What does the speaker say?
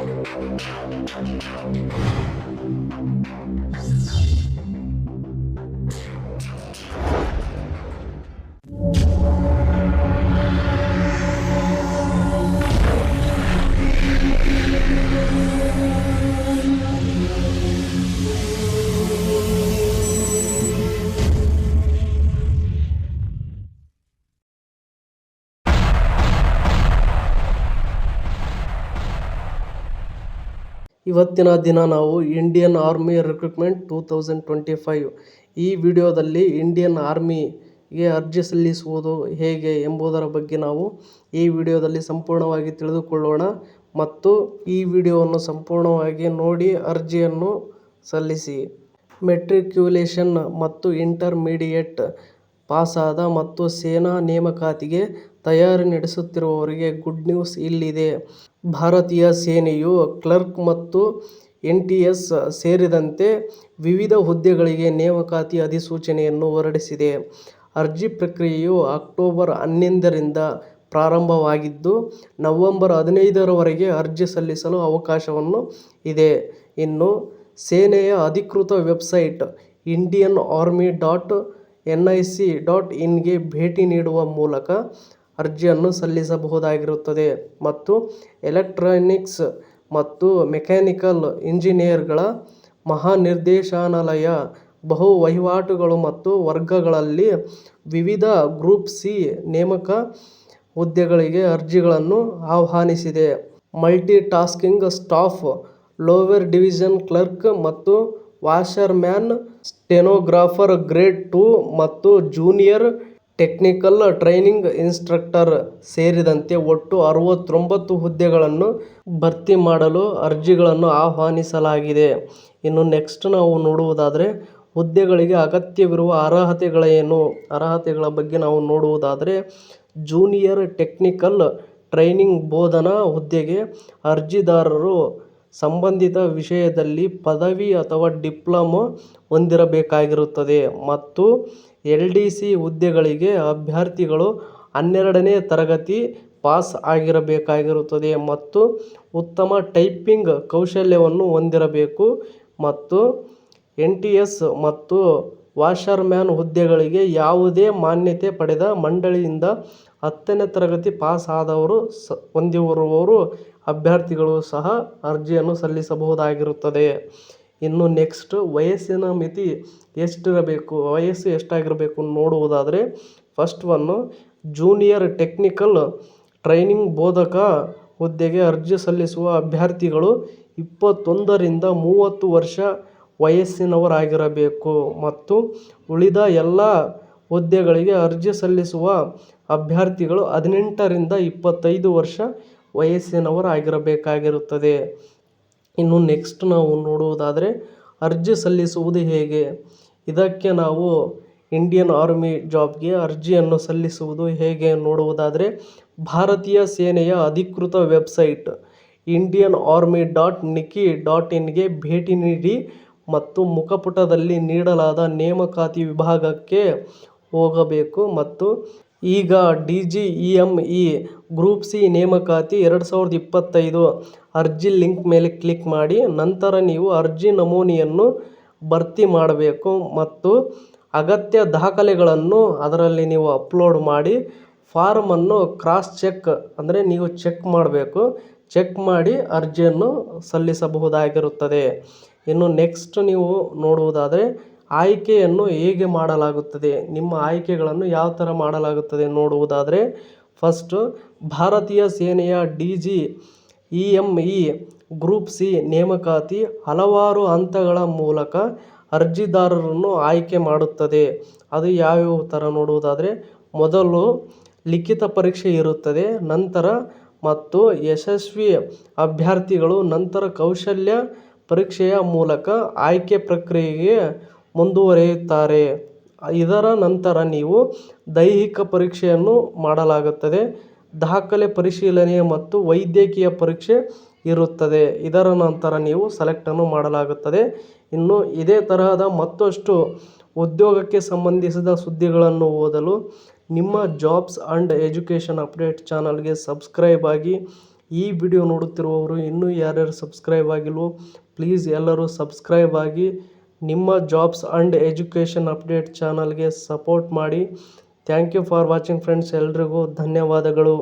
Thank you. ಇವತ್ತಿನ ದಿನ ನಾವು Indian army recruitment two thousand twenty five ಈ ವಿಡಿಯೋದಲ್ಲಿ ಇಂಡಿಯನ್ ಆರ್ಮಿಗೆ ಅರ್ಜಿ ಸಲ್ಲಿಸುವುದು ಹೇಗೆ ಎಂಬುದರ ಬಗ್ಗೆ ನಾವು ಈ ವಿಡಿಯೋದಲ್ಲಿ ಸಂಪೂರ್ಣವಾಗಿ ತಿಳಿದುಕೊಳ್ಳೋಣ ಮತ್ತು ಈ ವಿಡಿಯೋವನ್ನು ಸಂಪೂರ್ಣವಾಗಿ ನೋಡಿ ಅರ್ಜಿಯನ್ನು ಸಲ್ಲಿಸಿ. ಮೆಟ್ರಿಕ್ಯುಲೇಷನ್ ಮತ್ತು ಇಂಟರ್ಮೀಡಿಯೇಟ್ ಪಾಸಾದ ಮತ್ತು ಸೇನಾ ನೇಮಕಾತಿಗೆ ತಯಾರಿ ನಡೆಸುತ್ತಿರುವವರಿಗೆ ಗುಡ್ ನ್ಯೂಸ್ ಇಲ್ಲಿದೆ. ಭಾರತೀಯ ಸೇನೆಯು ಕ್ಲರ್ಕ್ ಮತ್ತು ಎನ್ ಟಿ ಎಸ್ ಸೇರಿದಂತೆ ವಿವಿಧ ಹುದ್ದೆಗಳಿಗೆ ನೇಮಕಾತಿ ಅಧಿಸೂಚನೆಯನ್ನು ಹೊರಡಿಸಿದೆ. ಅರ್ಜಿ ಪ್ರಕ್ರಿಯೆಯು ಅಕ್ಟೋಬರ್ ಹನ್ನೊಂದರಿಂದ ಪ್ರಾರಂಭವಾಗಿದ್ದು, ನವೆಂಬರ್ ಹದಿನೈದರವರೆಗೆ ಅರ್ಜಿ ಸಲ್ಲಿಸಲು ಅವಕಾಶವನ್ನು ಇದೆ. ಇನ್ನು, ಸೇನೆಯ ಅಧಿಕೃತ website Indian army dot N I C dot ಇನ್ಗೆ ಭೇಟಿ ನೀಡುವ ಮೂಲಕ ಅರ್ಜಿಯನ್ನು ಸಲ್ಲಿಸಬಹುದಾಗಿರುತ್ತದೆ ಮತ್ತು ಎಲೆಕ್ಟ್ರಾನಿಕ್ಸ್ ಮತ್ತು ಮೆಕ್ಯಾನಿಕಲ್ ಇಂಜಿನಿಯರ್ಗಳ ಮಹಾನಿರ್ದೇಶನಾಲಯ, ಬಹು ವಹಿವಾಟುಗಳು ಮತ್ತು ವರ್ಗಗಳಲ್ಲಿ ವಿವಿಧ ಗ್ರೂಪ್ ಸಿ ನೇಮಕ ಹುದ್ದೆಗಳಿಗೆ ಅರ್ಜಿಗಳನ್ನು ಆಹ್ವಾನಿಸಿದೆ. Multi tasking staff, lower division clerk ಮತ್ತು ವಾಷರ್ಮ್ಯಾನ್ ಸ್ಟೆನೋಗ್ರಾಫರ್ ಗ್ರೇಡ್ ಟು ಮತ್ತು ಜೂನಿಯರ್ ಟೆಕ್ನಿಕಲ್ ಟ್ರೈನಿಂಗ್ ಇನ್ಸ್ಟ್ರಕ್ಟರ್ ಸೇರಿದಂತೆ ಒಟ್ಟು ಅರವತ್ತೊಂಬತ್ತು ಹುದ್ದೆಗಳನ್ನು ಭರ್ತಿ ಮಾಡಲು ಅರ್ಜಿಗಳನ್ನು ಆಹ್ವಾನಿಸಲಾಗಿದೆ. ಇನ್ನು ನೆಕ್ಸ್ಟ್ ನಾವು ನೋಡುವುದಾದರೆ, ಹುದ್ದೆಗಳಿಗೆ ಅಗತ್ಯವಿರುವ ಅರ್ಹತೆಗಳೇನು ಅರ್ಹತೆಗಳ ಬಗ್ಗೆ ನಾವು ನೋಡುವುದಾದರೆ, ಜೂನಿಯರ್ ಟೆಕ್ನಿಕಲ್ ಟ್ರೈನಿಂಗ್ ಬೋಧನಾ ಹುದ್ದೆಗೆ ಅರ್ಜಿದಾರರು ಸಂಬಂಧಿತ ವಿಷಯದಲ್ಲಿ ಪದವಿ ಅಥವಾ ಡಿಪ್ಲೊಮೊ ಹೊಂದಿರಬೇಕಾಗಿರುತ್ತದೆ ಮತ್ತು ಎಲ್ ಡಿ ಸಿ ಹುದ್ದೆಗಳಿಗೆ ಅಭ್ಯರ್ಥಿಗಳು ಹನ್ನೆರಡನೇ ತರಗತಿ ಪಾಸ್ ಆಗಿರಬೇಕಾಗಿರುತ್ತದೆ ಮತ್ತು ಉತ್ತಮ ಟೈಪಿಂಗ್ ಕೌಶಲ್ಯವನ್ನು ಹೊಂದಿರಬೇಕು ಮತ್ತು ಎನ್ ಟಿ ಎಸ್ ಮತ್ತು ವಾಷರ್ಮ್ಯಾನ್ ಹುದ್ದೆಗಳಿಗೆ ಯಾವುದೇ ಮಾನ್ಯತೆ ಪಡೆದ ಮಂಡಳಿಯಿಂದ ಹತ್ತನೇ ತರಗತಿ ಪಾಸ್ ಆದವರು ಸ ಹೊಂದಿರುವವರು ಅಭ್ಯರ್ಥಿಗಳು ಸಹ ಅರ್ಜಿಯನ್ನು ಸಲ್ಲಿಸಬಹುದಾಗಿರುತ್ತದೆ. ಇನ್ನು ನೆಕ್ಸ್ಟ್ ವಯಸ್ಸಿನ ಮಿತಿ ಎಷ್ಟಿರಬೇಕು, ವಯಸ್ಸು ಎಷ್ಟಾಗಿರಬೇಕು ನೋಡುವುದಾದರೆ first one junior technical training ಬೋಧಕ ಹುದ್ದೆಗೆ ಅರ್ಜಿ ಸಲ್ಲಿಸುವ ಅಭ್ಯರ್ಥಿಗಳು ಇಪ್ಪತ್ತೊಂದರಿಂದ ಮೂವತ್ತು ವರ್ಷ ವಯಸ್ಸಿನವರಾಗಿರಬೇಕು. ಮತ್ತು ಉಳಿದ ಎಲ್ಲ ಹುದ್ದೆಗಳಿಗೆ ಅರ್ಜಿ ಸಲ್ಲಿಸುವ ಅಭ್ಯರ್ಥಿಗಳು ಹದಿನೆಂಟರಿಂದ ಇಪ್ಪತ್ತೈದು ವರ್ಷ ವಯಸ್ಸಿನವರಾಗಿರಬೇಕಾಗಿರುತ್ತದೆ ಇನ್ನು ನೆಕ್ಸ್ಟ್ ನಾವು ನೋಡುವುದಾದರೆ ಅರ್ಜಿ ಸಲ್ಲಿಸುವುದು ಹೇಗೆ? ಇದಕ್ಕೆ ನಾವು ಇಂಡಿಯನ್ ಆರ್ಮಿ ಜಾಬ್ಗೆ ಅರ್ಜಿಯನ್ನು ಸಲ್ಲಿಸುವುದು ಹೇಗೆ ನೋಡುವುದಾದರೆ ಭಾರತೀಯ ಸೇನೆಯ ಅಧಿಕೃತ website Indian army dot N I C dot ಇನ್ಗೆ ಭೇಟಿ ನೀಡಿ ಮತ್ತು ಮುಖಪುಟದಲ್ಲಿ ನೀಡಲಾದ ನೇಮಕಾತಿ ವಿಭಾಗಕ್ಕೆ ಹೋಗಬೇಕು ಮತ್ತು ಈಗ D G E M E group C ನೇಮಕಾತಿ ಎರಡು ಸಾವಿರದ ಇಪ್ಪತ್ತೈದು. ಅರ್ಜಿ ಲಿಂಕ್ ಮೇಲೆ ಕ್ಲಿಕ್ ಮಾಡಿ, ನಂತರ ನೀವು ಅರ್ಜಿ ನಮೂನೆಯನ್ನು ಭರ್ತಿ ಮಾಡಬೇಕು ಮತ್ತು ಅಗತ್ಯ ದಾಖಲೆಗಳನ್ನು ಅದರಲ್ಲಿ ನೀವು ಅಪ್ಲೋಡ್ ಮಾಡಿ ಫಾರ್ಮನ್ನು ಕ್ರಾಸ್ ಚೆಕ್ ಅಂದರೆ ನೀವು ಚೆಕ್ ಮಾಡಬೇಕು. ಚೆಕ್ ಮಾಡಿ ಅರ್ಜಿಯನ್ನು ಸಲ್ಲಿಸಬಹುದಾಗಿರುತ್ತದೆ. ಇನ್ನು ನೆಕ್ಸ್ಟ್ ನೀವು ನೋಡುವುದಾದರೆ ಆಯ್ಕೆಯನ್ನು ಹೇಗೆ ಮಾಡಲಾಗುತ್ತದೆ? ನಿಮ್ಮ ಆಯ್ಕೆಗಳನ್ನು ಯಾವ ಥರ ಮಾಡಲಾಗುತ್ತದೆ ನೋಡುವುದಾದರೆ ಫಸ್ಟು ಭಾರತೀಯ ಸೇನೆಯ D G E M E group C ನೇಮಕಾತಿ ಹಲವಾರು ಹಂತಗಳ ಮೂಲಕ ಅರ್ಜಿದಾರರನ್ನು ಆಯ್ಕೆ ಮಾಡುತ್ತದೆ. ಅದು ಯಾವ್ಯಾವ ಥರ ನೋಡುವುದಾದರೆ, ಮೊದಲು ಲಿಖಿತ ಪರೀಕ್ಷೆ ಇರುತ್ತದೆ, ನಂತರ ಮತ್ತು ಯಶಸ್ವಿ ಅಭ್ಯರ್ಥಿಗಳು ನಂತರ ಕೌಶಲ್ಯ ಪರೀಕ್ಷೆಯ ಮೂಲಕ ಆಯ್ಕೆ ಪ್ರಕ್ರಿಯೆಗೆ ಮುಂದುವರಿಯುತ್ತಾರೆ. ಇದರ ನಂತರ ನೀವು ದೈಹಿಕ ಪರೀಕ್ಷೆಯನ್ನು ಮಾಡಲಾಗುತ್ತದೆ. ದಾಖಲೆ ಪರಿಶೀಲನೆ ಮತ್ತು ವೈದ್ಯಕೀಯ ಪರೀಕ್ಷೆ ಇರುತ್ತದೆ. ಇದರ ನಂತರ ನೀವು ಸೆಲೆಕ್ಟನ್ನು ಮಾಡಲಾಗುತ್ತದೆ. ಇನ್ನು ಇದೇ ತರಹದ ಮತ್ತಷ್ಟು ಉದ್ಯೋಗಕ್ಕೆ ಸಂಬಂಧಿಸಿದ ಸುದ್ದಿಗಳನ್ನು ಓದಲು ನಿಮ್ಮ ಜಾಬ್ಸ್ ಆ್ಯಂಡ್ ಎಜುಕೇಷನ್ ಅಪ್ಡೇಟ್ ಚಾನಲ್ಗೆ ಸಬ್ಸ್ಕ್ರೈಬ್ ಆಗಿ. ಈ ವಿಡಿಯೋ ನೋಡುತ್ತಿರುವವರು ಇನ್ನೂ ಯಾರ್ಯಾರು ಸಬ್ಸ್ಕ್ರೈಬ್ ಆಗಿಲ್ವೋ, ಪ್ಲೀಸ್ ಎಲ್ಲರೂ ಸಬ್ಸ್ಕ್ರೈಬ್ ಆಗಿ. ನಿಮ್ಮ ಜಾಬ್ಸ್ ಆ್ಯಂಡ್ ಎಜುಕೇಷನ್ ಅಪ್ಡೇಟ್ ಚಾನಲ್ಗೆ ಸಪೋರ್ಟ್ ಮಾಡಿ. Thank you for watching friends ಎಲ್ರಿಗೂ ಧನ್ಯವಾದಗಳು.